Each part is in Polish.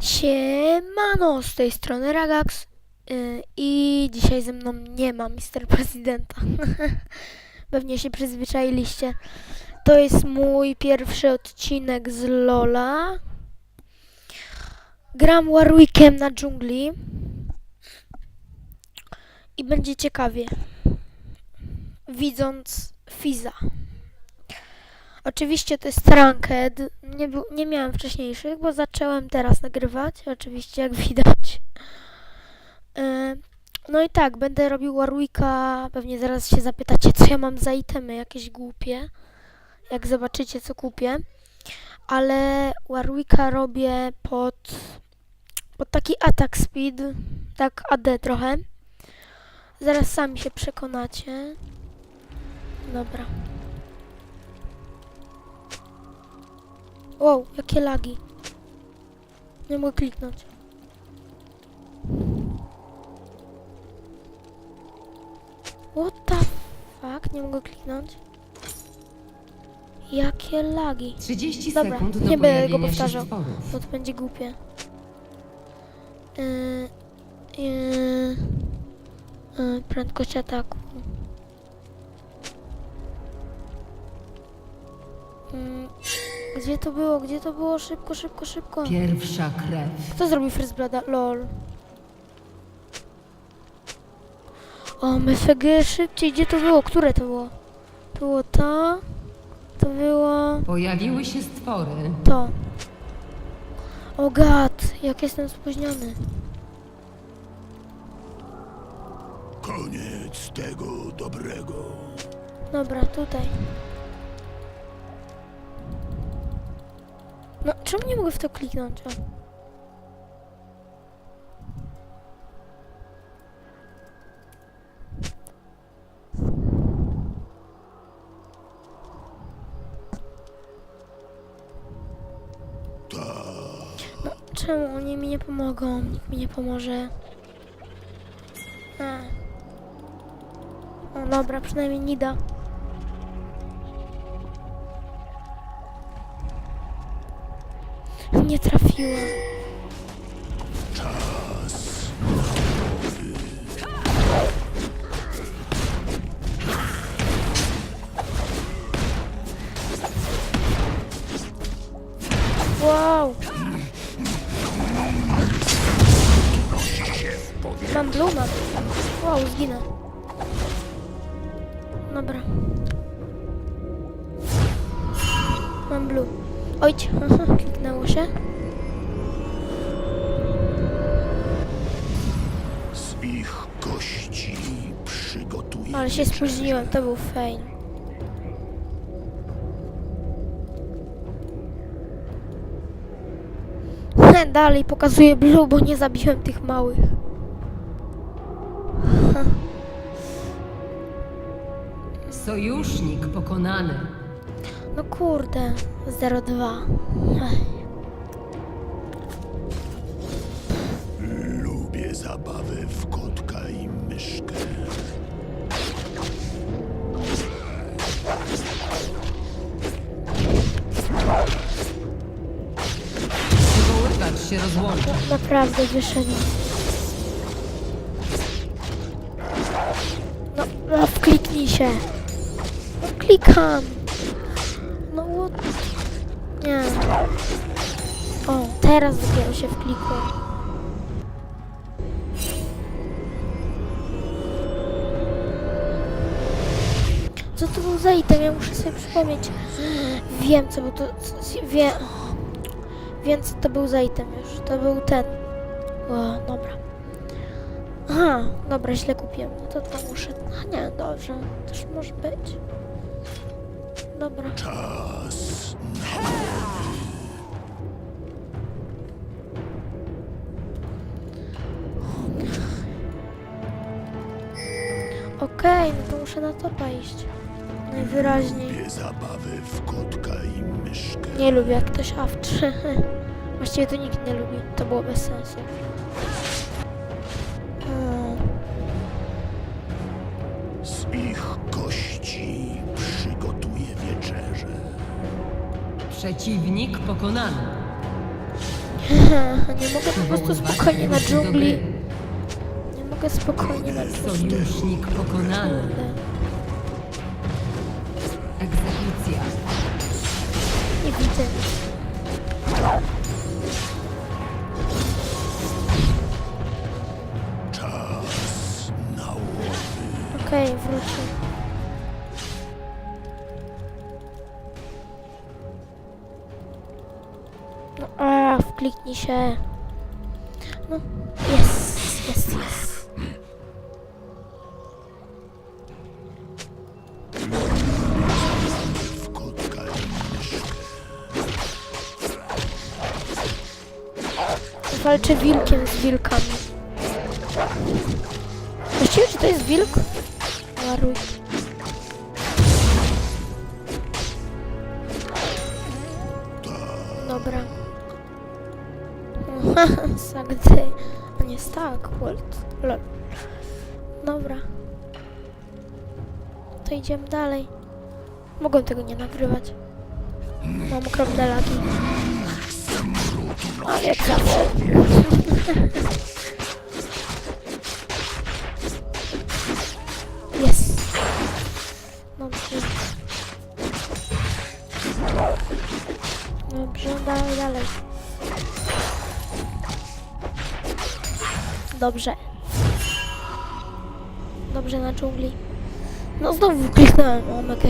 Siemano, z tej strony Ragax yy, i dzisiaj ze mną nie ma Mr. Prezydenta. Pewnie się przyzwyczailiście. To jest mój pierwszy odcinek z Lola. Gram Warwickiem na dżungli i będzie ciekawie, widząc Fiza. Oczywiście to jest ranked. Nie, nie miałem wcześniejszych, bo zacząłem teraz nagrywać. Oczywiście, jak widać. E, No i tak, będę robił Warwicka. Pewnie zaraz się zapytacie, co ja mam za itemy. Jakieś głupie. Jak zobaczycie, co kupię. Ale Warwicka robię pod, pod taki attack speed. Tak AD trochę. Zaraz sami się przekonacie. Dobra. Wow, jakie lagi. Nie mogę kliknąć. What the fuck? Nie mogę kliknąć. Jakie lagi. 30 Dobra, sekund do nie będę go pojawienia się powtarzał. stworów. Bo to będzie głupie. Yy, yy, yy, prędkość ataku. Yy, gdzie to było? Gdzie to było? Szybko, szybko, szybko. Pierwsza krew. Kto zrobił Blooda? LOL. O, MFG szybciej. Gdzie to było? Które to było? To było to. To było Pojawiły się stwory. to. O gad, jak jestem spóźniony. Koniec tego dobrego. Dobra, tutaj. No, czemu nie mogę w to kliknąć? O. No, czemu oni mi nie pomogą? Nikt mi nie pomoże. A. O, dobra, przynajmniej Nida. Nie. Czas. Wow! Mam. Wow, zginę. Mam blue. Aha, kliknęło się. Ale się spóźniłem, to był fail. Dalej pokazuję blue, bo nie zabiłem tych małych. Sojusznik pokonany. No kurde, 02. Ech. Lubię zabawy w kotka się rozłącza. Naprawdę wyszedł. No, no kliknij się. No klikam. No what? Nie. O, teraz dopiero się wklikło. Co to był za item? Ja muszę sobie przypomnieć. Wiem, co był to... co- Wiem... Wiem, co to był za item już. To był ten. O, dobra. Aha, dobra, źle kupiłem. No to to muszę... A nie, dobrze. Też może być. Dobra. Czas. Okej, no to muszę na topa iść. Najwyraźniej. Lubię zabawy w kotka i myszkę. Nie lubię, jak ktoś awczy. Właściwie to nikt nie lubi. To było bez sensu. O, Z ich kości przygotuję wieczerzę. Przeciwnik pokonany. Nie mogę po prostu spokojnie na dżungli. Nie mogę spokojnie na dżungli. Sojusznik pokonany. Egzekucja. Nie widzę. Czas wrócił. No, a, wkliknij się. No, jest, jest, jest. Walczę wilkiem z wilkami. Właściwie, czy to jest wilk? Maruj. Dobra. Sagdy. A nie tak, Walt. Lol. Dobra. To idziemy dalej. Mogłem tego nie nagrywać. Mam okropne lagi. Ale zawsze. Dobrze. Dobrze na dżungli. No znowu kliknąłem omegę.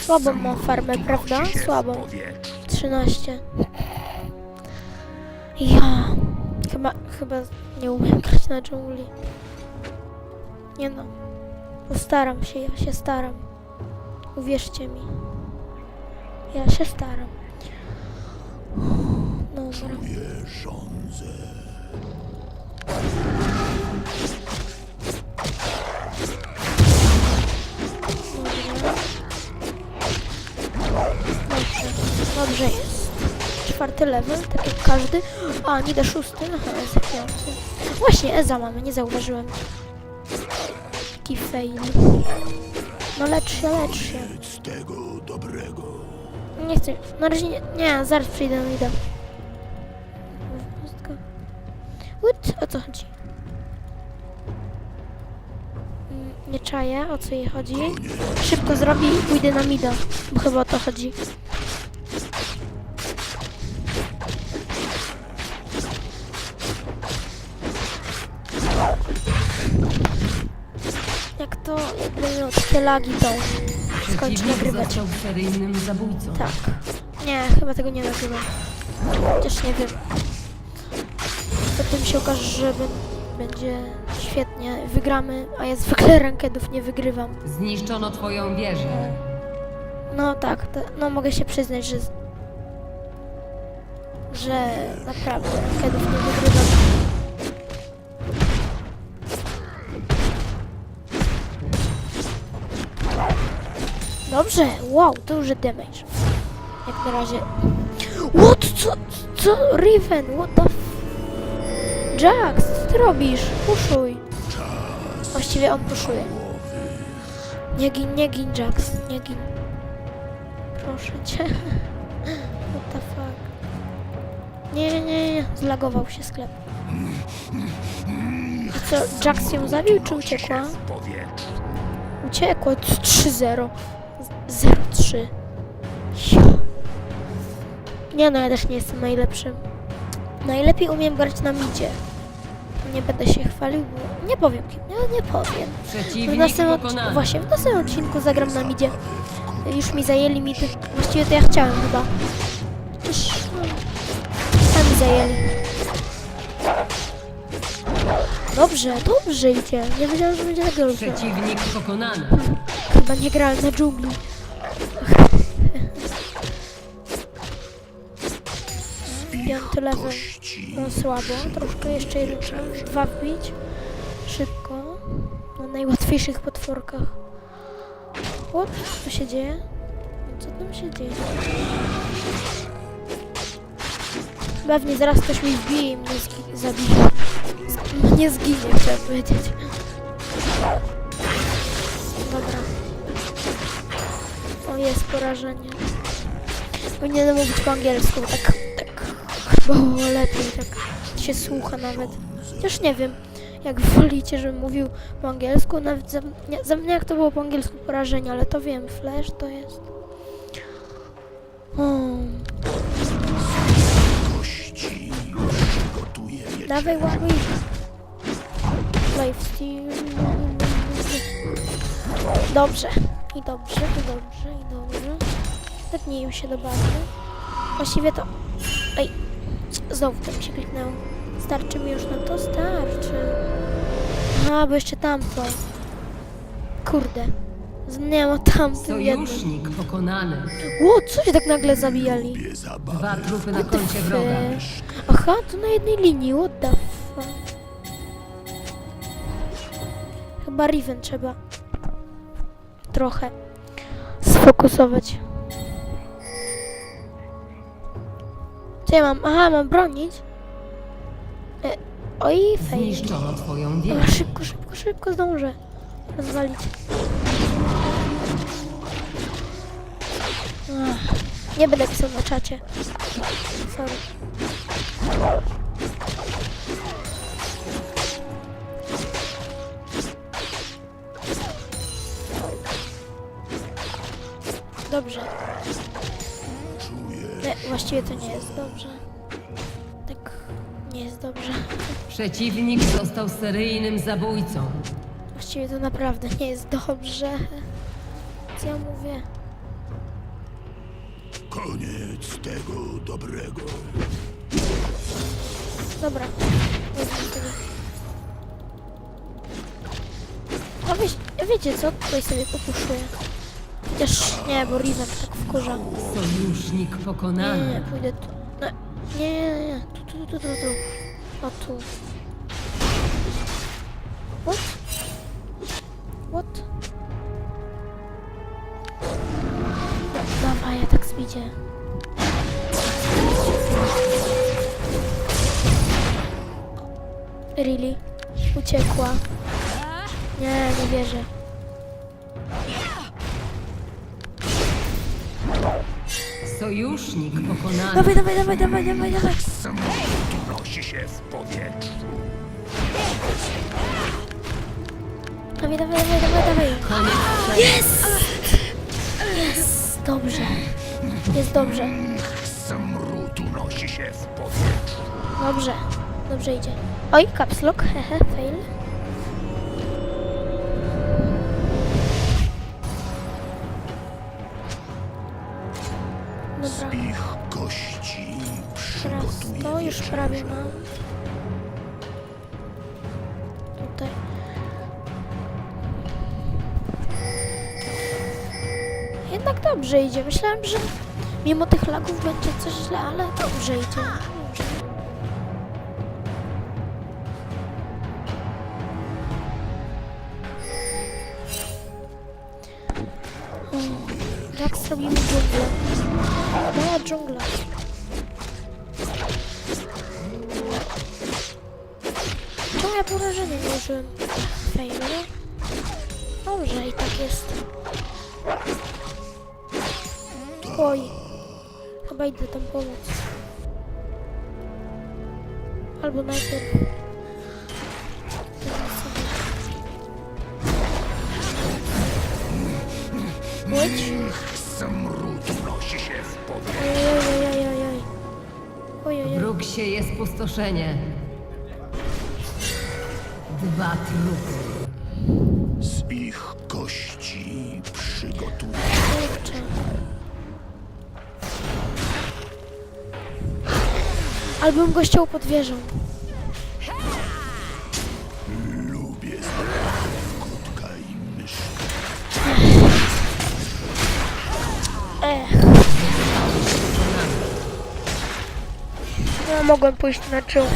Słabą mam farmę, prawda? Słabą. 13. Ja. Chyba, chyba nie umiem grać na dżungli. Nie no. Postaram się, ja się staram. Uwierzcie mi. Ja się staram. Dobra. Czuję żądzę. Dobrze. Dobrze jest. Czwarty level, tak jak każdy. A, nie da szósty. Aha, Eza piąty. Właśnie, Eza mamy, nie zauważyłem. Fail. No lecz się, lecz się. Nic tego dobrego. Nie chcę. Na razie nie. Nie, zaraz przyjdę idę. What? O co chodzi? Mm, Nie czaję, o co jej chodzi. Szybko zrobi i pójdę na mida, bo chyba o to chodzi. To, miał takie lagi, to skończy nagrywać. został seryjnym zabójcą. Tak. Nie, chyba tego nie nagrywam. Chociaż nie wiem. Potem się okaże, że bę- będzie świetnie. Wygramy, a ja zwykle rankedów nie wygrywam. Zniszczono twoją wieżę. No tak, to, no mogę się przyznać, że że naprawdę rankedów nie wygrywam. Dobrze, wow, duży damage. Jak na razie. What? Co? Co? Riven, what the f... Jax, co ty robisz? Puszuj. Właściwie on puszuje. Nie gin, nie gin, Jax, nie gin. Proszę cię. What the fuck? Nie, nie, nie, nie. Zlagował się sklep. I co, Jax ją zabił, czy uciekła? Uciekła. 3-0. 0-3. Ja. Nie no, ja też nie jestem najlepszym. Najlepiej umiem grać na midzie. Nie będę się chwalił, bo nie powiem. Ja nie powiem. W następnym, pokonany. właśnie, w następnym odcinku zagram na midzie. Już mi zajęli mid. Właściwie to ja chciałem chyba. No, sami zajęli. Dobrze, dobrze idzie. Nie wiedziałem, że będzie tak dobrze. Przeciwnik pokonany. Chyba nie grałem na dżungli. Kości. No słabo, troszkę jeszcze trzeba dwa wbić. Szybko. Na najłatwiejszych potworkach. O, co się dzieje? Co tam się dzieje? Pewnie zaraz ktoś mi wbije i mnie zabije. Z- nie zginie, chciałem powiedzieć. Dobra. O, jest porażenie. Powinienem mówić po angielsku, tak, było lepiej, tak się słucha nawet. Chociaż nie wiem, jak wolicie, żebym mówił po angielsku, nawet za, nie, za mnie jak to było po angielsku porażenie, ale to wiem, flash to jest. Hmm. Przygotuję je. Dawaj. Lifesteal. Dobrze. I dobrze, i dobrze, i dobrze. Tepnij im się do bazy. Właściwie to... Ej, znowu mi się kliknęło. Starczy mi już na to? Starczy. A, bo jeszcze tamto. Kurde. Zmieniałam tamtym jednym. Sojusznik pokonany. Ło, co się tak nagle zabijali? Lubię Dwa zabawę. trupy na koncie wroga. Fish. Aha, to na jednej linii, what the fuck. Chyba Riven trzeba trochę sfokusować. Co ja mam? Aha, mam bronić? E, oj, fej. Zniszczono twoją wieżę. szybko, szybko, szybko zdążę rozwalić. Ach, nie będę pisał na czacie. Sorry. Dobrze. Właściwie to nie jest dobrze. Tak, nie jest dobrze. Przeciwnik został seryjnym zabójcą. Właściwie to naprawdę nie jest dobrze. Co ja mówię? koniec tego dobrego. Dobra. Wezmę. A weź, wiecie co? Tutaj sobie popuszuję. Chociaż nie, bo Riven tak wkurza. Sojusznik Nie, nie, nie, pokonany. pójdę tu. No, nie, nie, nie, nie. Tu, tu, tu, tu, tu. O tu. What? What? No, dawaj, ja tak zbidzie. Really? Uciekła. Nie, nie wierzę. Sojusznik pokonany. Dawaj, dawaj, dawaj, dawaj, dawaj, dawaj. Unosi się w powietrzu. Dawaj, dawaj, dawaj, dawaj, dawaj. Jest! Jest! Dobrze. Jest dobrze. Smród unosi się w powietrzu. Dobrze. Dobrze idzie. Oj, caps lock. Hehe, fail. To już prawie mam. Tutaj. Jednak dobrze idzie. Myślałem, że mimo tych lagów będzie coś źle, ale dobrze idzie. Idę tam pomóc. Albo najpierw. Łódź? Smród unosi się w powietrzu. Ojojojojojoj. Ojojoj. Wróg sieje spustoszenie. Dwa trupy. Z ich kości przygotuję. Albym go ściął pod wieżą. Lubię kotka i myszka. Ech. No, mogłem pójść na czołgu.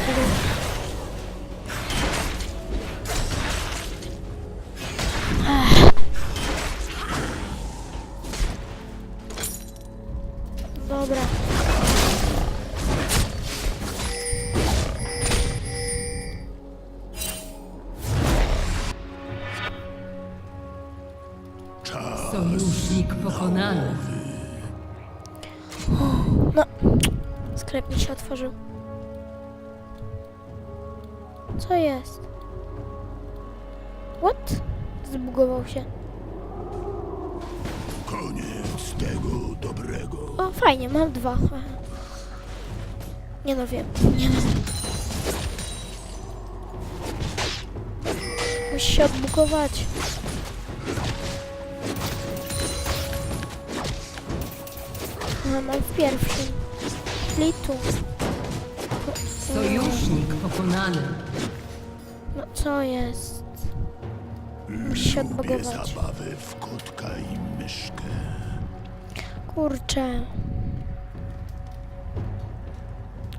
Się. Koniec tego dobrego. O, fajnie, mam dwa. Aha. Nie no wiem, nie wiem. Musi się odbugować. No, mam w pierwszym. Czyli tu. Sojusznik pokonany. No co jest? Musi się Lubię zabawy w kotka i myszkę. Kurczę.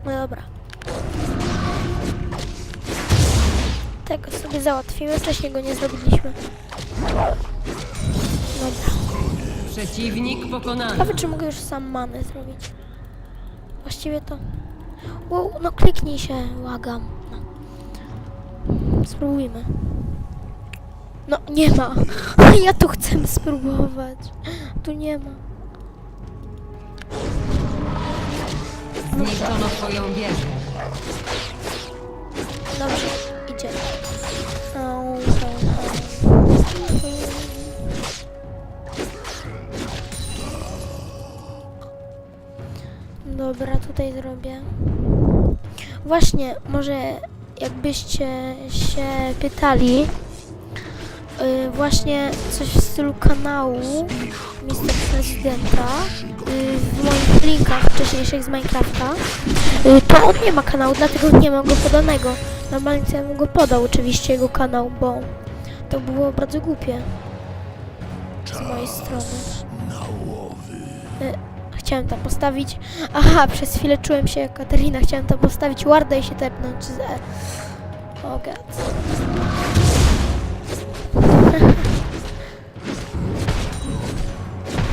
No dobra. Tego sobie załatwimy, wcześniej go nie zrobiliśmy. Dobra. Przeciwnik pokonany. Ciekawe, czy mogę już sam manę zrobić. Właściwie to... Wow, no kliknij się, łagam. No. Spróbujmy. No, nie ma. Ja tu chcę spróbować. Tu nie ma. Zniszczono twoją wieżę. Dobrze, idzie. Au, au, au. Dobra, tutaj zrobię. Właśnie, może jakbyście się pytali, yy, właśnie coś w stylu kanału Mr. Prezydenta yy, w moich linkach wcześniejszych z Minecrafta, yy, to on nie ma kanału, dlatego nie mam go podanego. Normalnie ja bym go podał oczywiście jego kanał, bo to było bardzo głupie z mojej strony. Łowy. Chciałem tam postawić. Aha, przez chwilę czułem się jak Katarina. Chciałem tam postawić Warda i się tepnąć z E. O god.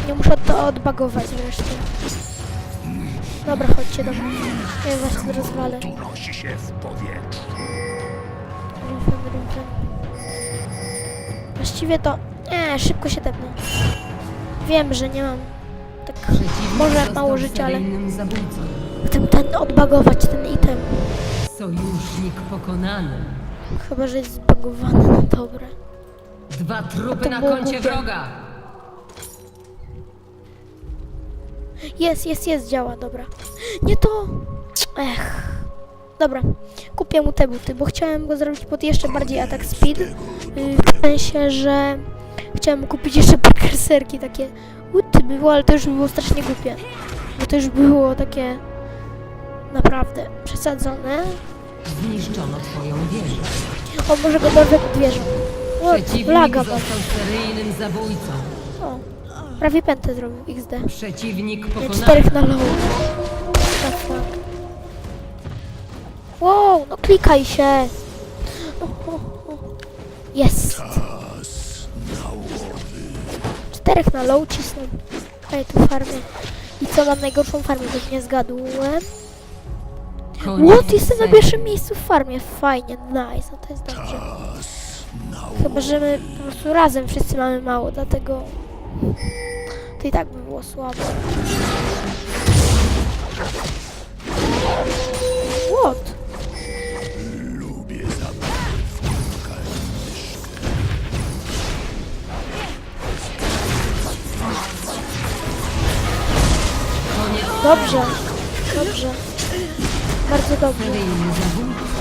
Nie muszę to odbagować wreszcie. Dobra, chodźcie do mnie. Ja was tu rozwalę. Unosi się w powietrzu. Właściwie to... Nie, szybko się tepnę. Wiem, że nie mam tak... Może mało życia, ale chcę ten odbagować ten item. Sojusznik pokonany. Chyba, że jest zbagowany, no dobre. Dwa trupy na było koncie głupie. wroga. Jest, jest, jest, działa, dobra. Nie to... Ech. Dobra, kupię mu te buty, bo chciałem go zrobić pod jeszcze bardziej atak speed. Yy, W sensie, że chciałem mu kupić jeszcze berserki takie buty było, ale to już było strasznie głupie. Bo to już było takie naprawdę przesadzone. Zniszczono twoją wieżę. O, może go dorwę pod wieżą. O, Przeciwnik laga został seryjnym zabójcą. O, prawie pętę zrobił XD. Przeciwnik pokonany. czterech na low. Wow, no klikaj się. Jest. Czterech na low cisną. A ja tu farmię. I co, mam najgorszą farmę, bo nie zgadłem. What? Jestem na pierwszym miejscu w farmie. Fajnie, nice, no to jest dobrze. Chyba, że my po prostu razem wszyscy mamy mało, dlatego... To i tak by było słabo. What? lubię Dobrze, dobrze. Bardzo dobrze.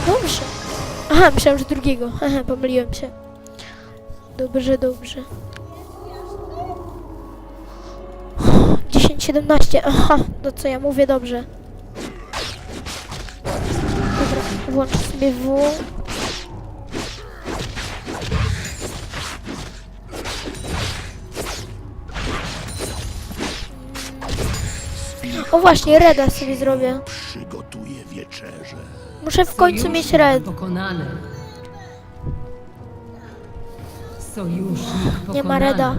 Dobrze. Aha, myślałem, że drugiego. Aha, pomyliłem się. Dobrze, dobrze. 10, 17. Aha, to co ja mówię dobrze. Dobra, włączę sobie W. O właśnie, Reda sobie zrobię. Muszę w końcu mieć Red. pokonany. Sojusznik pokonany. Nie ma Reda.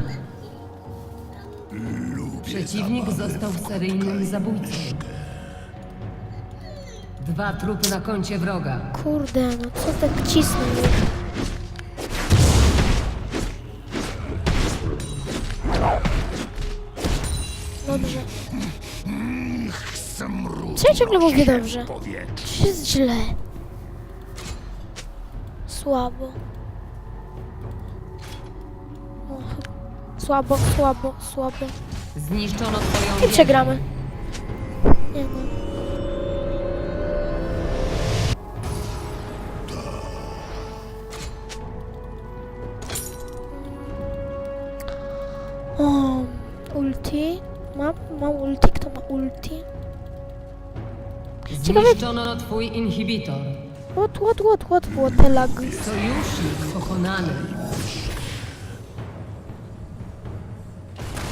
Przeciwnik został seryjnym zabójcą. Dwa trupy na koncie wroga. Kurde, no co tak cisnę ciągle mówię dobrze? Czy jest źle? Słabo. O, chyba- Słabo, słabo, słabo. Zniszczono twoją I przegramy. Nie no. O, ulti. Mam, mam ulti. Kto ma ulti? Ciekawe- Zniszczono twój inhibitor. What, what, what, what, what, te lag. Sojusznik pokonany.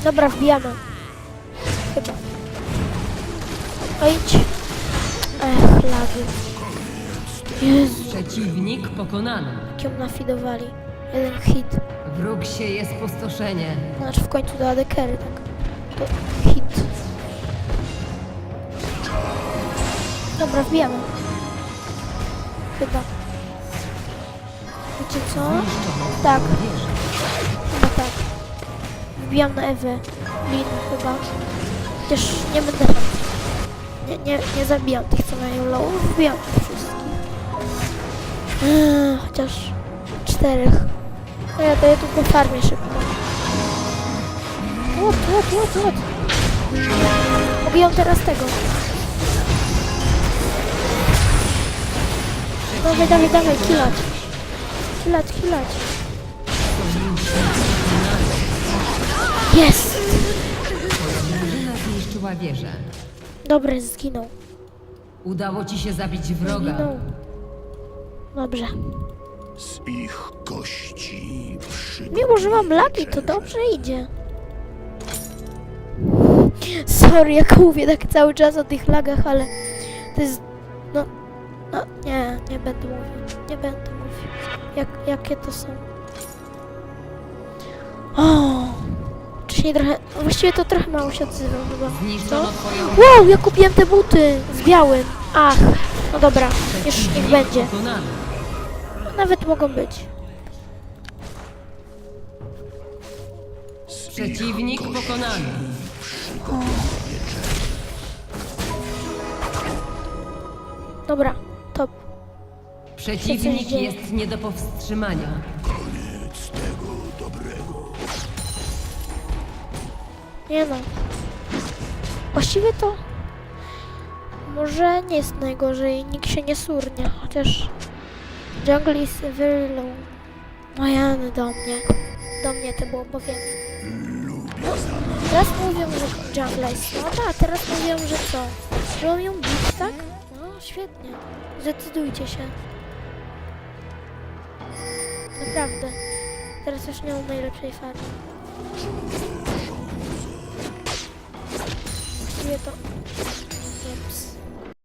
Dobra, wbijamy. Chyba. O, idź. Ech, lagi. Jezu, Przeciwnik pokonany. jak ją nafidowali. Jeden hit. Wróg sieje spustoszenie. Znaczy w końcu do adekery, tak. To Dobra, wbijamy. Chyba. Wiecie co? Tak, chyba tak. Wbijam na Ewę. Lin chyba. Chociaż nie będę... Nie, nie, nie zabijam tych, co mają low. Wbijam wszystkich. Chociaż czterech. No ja ja tu po farmie szybko. Łot, łot, łot, łot. Teraz tego. Dawaj, dawaj, dawaj, kilać. Kilać, kilać. Jest! Drużyna zniszczyła wieżę. Dobry, zginął. Udało ci się zabić wroga. Zginął. Dobrze. Z ich kości Mimo, że mam lagi, to dobrze idzie. Sorry, jak mówię tak cały czas o tych lagach, ale to jest... No, no nie, nie będę mówił. Nie będę mówił. Jak, jakie to są. O! Wcześniej trochę... Właściwie to trochę mało się odzywam chyba. Co? Wow, ja kupiłem te buty z białym. Ach, no dobra, już niech będzie. Nawet mogą być. Przeciwnik pokonany. Dobra, top. Przeciwnik dzieje. jest nie do powstrzymania. Koniec tego dobrego. Nie no. Właściwie to może nie jest najgorzej, nikt się nie surnie, chociaż jungle is very low. No ja do mnie. Do mnie to było, bo wiem. No, teraz mówią, że jungle jest słaba, a teraz mówią, że co? Że ją bić, tak? Świetnie. Zdecydujcie się. Naprawdę. Teraz już nie mam najlepszej farmy. Właściwie to